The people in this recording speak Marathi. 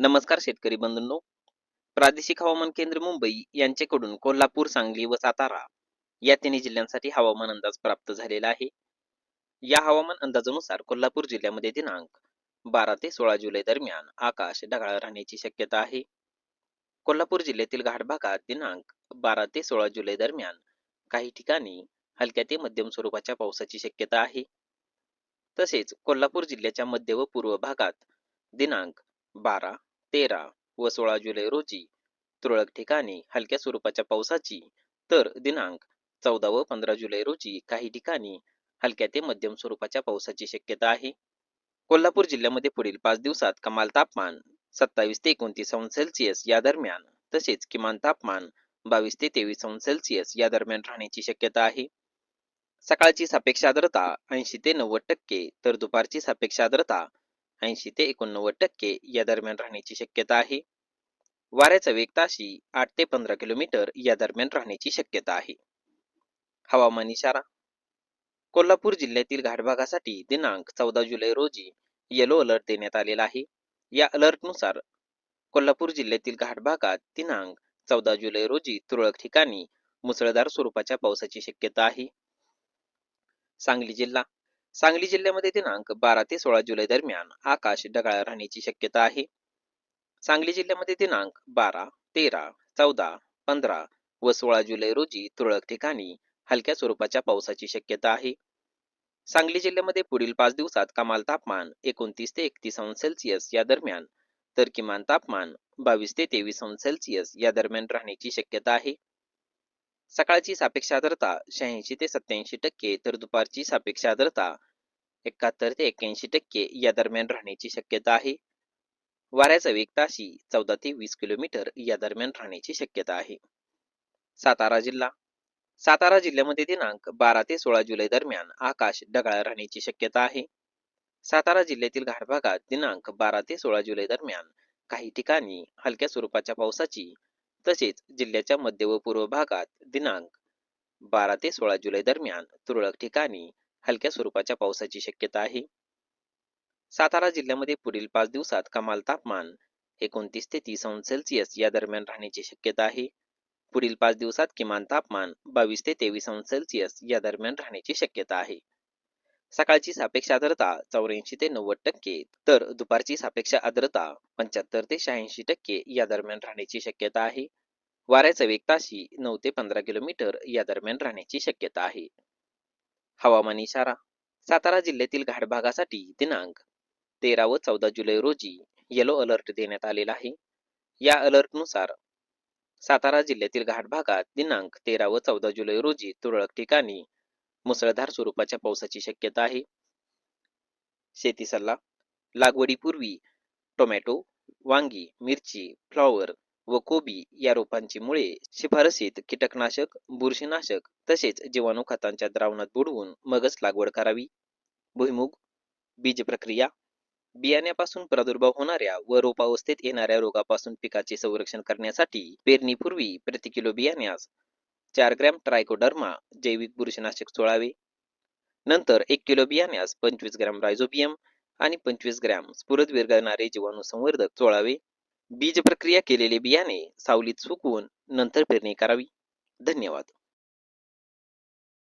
नमस्कार शेतकरी बंधूंनो. प्रादेशिक हवामान केंद्र मुंबई यांच्याकडून कोल्हापूर सांगली व सातारा या तिन्ही जिल्ह्यांसाठी हवामान अंदाज प्राप्त झालेला आहे. या हवामान अंदाजानुसार कोल्हापूर जिल्ह्यामध्ये दिनांक बारा ते सोळा जुलै दरम्यान आकाश ढगाळ राहण्याची शक्यता आहे. कोल्हापूर जिल्ह्यातील घाट भागात दिनांक बारा ते सोळा जुलै दरम्यान काही ठिकाणी हलक्या ते मध्यम स्वरूपाच्या पावसाची शक्यता आहे. तसेच कोल्हापूर जिल्ह्याच्या मध्य व पूर्व भागात दिनांक बारा तेरा व सोळा जुलै रोजी तुरळक ठिकाणी हलक्या स्वरूपाच्या पावसाची तर दिनांक चौदा व पंधरा जुलै रोजी काही ठिकाणी हलक्या ते मध्यम स्वरूपाच्या पावसाची शक्यता आहे. कोल्हापूर जिल्ह्यामध्ये पुढील पाच दिवसात कमाल तापमान सत्तावीस ते एकोणतीस अंश सेल्सिअस या दरम्यान तसेच किमान तापमान बावीस ते तेवीस अंश सेल्सिअस या दरम्यान राहण्याची शक्यता आहे. सकाळची सापेक्ष आर्द्रता ऐंशी ते नव्वद टक्के तर दुपारची सापेक्ष आर्द्रता ऐंशी ते एकोणनव्वद टक्के या दरम्यान राहण्याची शक्यता आहे. वाऱ्याचा वेग ताशी आठ ते पंधरा किलोमीटर या दरम्यान राहण्याची शक्यता आहे. हवामान इशारा कोल्हापूर जिल्ह्यातील घाटभागासाठी दिनांक चौदा जुलै रोजी येलो अलर्ट देण्यात आलेला आहे. या अलर्टनुसार कोल्हापूर जिल्ह्यातील घाटभागात दिनांक चौदा जुलै रोजी तुरळक ठिकाणी मुसळधार स्वरूपाच्या पावसाची शक्यता आहे. सांगली जिल्हा सांगली जिल्ह्यामध्ये दिनांक बारा ते सोळा जुलै दरम्यान आकाश ढगाळ राहण्याची शक्यता आहे. सांगली जिल्ह्यामध्ये दिनांक बारा तेरा चौदा पंधरा व सोळा जुलै रोजी तुरळक ठिकाणी हलक्या स्वरूपाच्या पावसाची शक्यता आहे. सांगली जिल्ह्यामध्ये पुढील पाच दिवसात कमाल तापमान एकोणतीस ते एकतीस अंश सेल्सिअस या दरम्यान तर किमान तापमान बावीस ते तेवीस अंश सेल्सिअस या दरम्यान राहण्याची शक्यता आहे. सकाळची सापेक्ष आर्द्रता शहाऐंशी ते सत्याऐंशी टक्के तर दुपारची सापेक्ष आर्द्रता एकाहत्तर ते एक्क्याऐंशी टक्के या दरम्यान राहण्याची शक्यता आहे. वाऱ्याचा वेग ताशी चौदा ते वीस किलोमीटर या दरम्यान राहण्याची शक्यता आहे. सातारा जिल्हा. सातारा जिल्ह्यामध्ये दिनांक बारा ते सोळा जुलै दरम्यान आकाश ढगाळ राहण्याची शक्यता आहे. सातारा जिल्ह्यातील घाट भागात दिनांक बारा ते सोळा जुलै दरम्यान काही ठिकाणी हलक्या स्वरूपाच्या पावसाची तसेच जिल्ह्याच्या मध्य व पूर्व भागात दिनांक बारा ते सोळा जुलै दरम्यान तुरळक ठिकाणी हलक्या स्वरूपाच्या पावसाची शक्यता आहे. सातारा जिल्ह्यामध्ये पुढील पाच दिवसात कमाल तापमान एकोणतीस ते तीस अंश सेल्सिअस या दरम्यान राहण्याची शक्यता आहे. पुढील पाच दिवसात किमान तापमान बावीस ते तेवीस अंश सेल्सिअस या दरम्यान राहण्याची शक्यता आहे. सकाळची सापेक्ष आर्द्रता चौऱ्याऐंशी ते नव्वद टक्के तर दुपारची सापेक्ष आर्द्रता पंच्याहत्तर ते शहाऐंशी टक्के या दरम्यान राहण्याची शक्यता आहे. वाऱ्याचा वेग ताशी नऊ ते पंधरा किलोमीटर या दरम्यान राहण्याची शक्यता आहे. हवामान इशारा सातारा जिल्ह्यातील घाट भागासाठी दिनांक तेरा व चौदा जुलै रोजी येलो अलर्ट देण्यात आलेला आहे. या अलर्टनुसार सातारा जिल्ह्यातील घाट भागात दिनांक तेरा व चौदा जुलै रोजी तुरळक ठिकाणी मुसळधार स्वरूपाच्या पावसाची शक्यता आहे. शेती सल्ला लागवडीपूर्वी टोमॅटो वांगी मिरची फ्लॉवर व कोबी या रोपांची मुळे शिफारसीत कीटकनाशक बुरशीनाशक तसेच जीवाणू खतांच्या द्रावणात बुडवून मगच लागवड करावी. भुईमुग बीज प्रक्रिया बियाण्यापासून प्रादुर्भाव होणाऱ्या व रोपावस्थेत येणाऱ्या रोगापासून पिकाचे संरक्षण करण्यासाठी पेरणीपूर्वी प्रति किलो बियाण्यास चार ग्रॅम ट्रायकोडर्मा जैविक बुरशीनाशक चोळावे नंतर एक किलो बियाण्यास पंचवीस ग्रॅम रायझोबियम आणि पंचवीस ग्रॅम स्फुरद विरघळणारे जीवाणू संवर्धक चोळावे बीज प्रक्रिया केलेले बियाणे सावलीत सुकवून नंतर पेरणी करावी. धन्यवाद.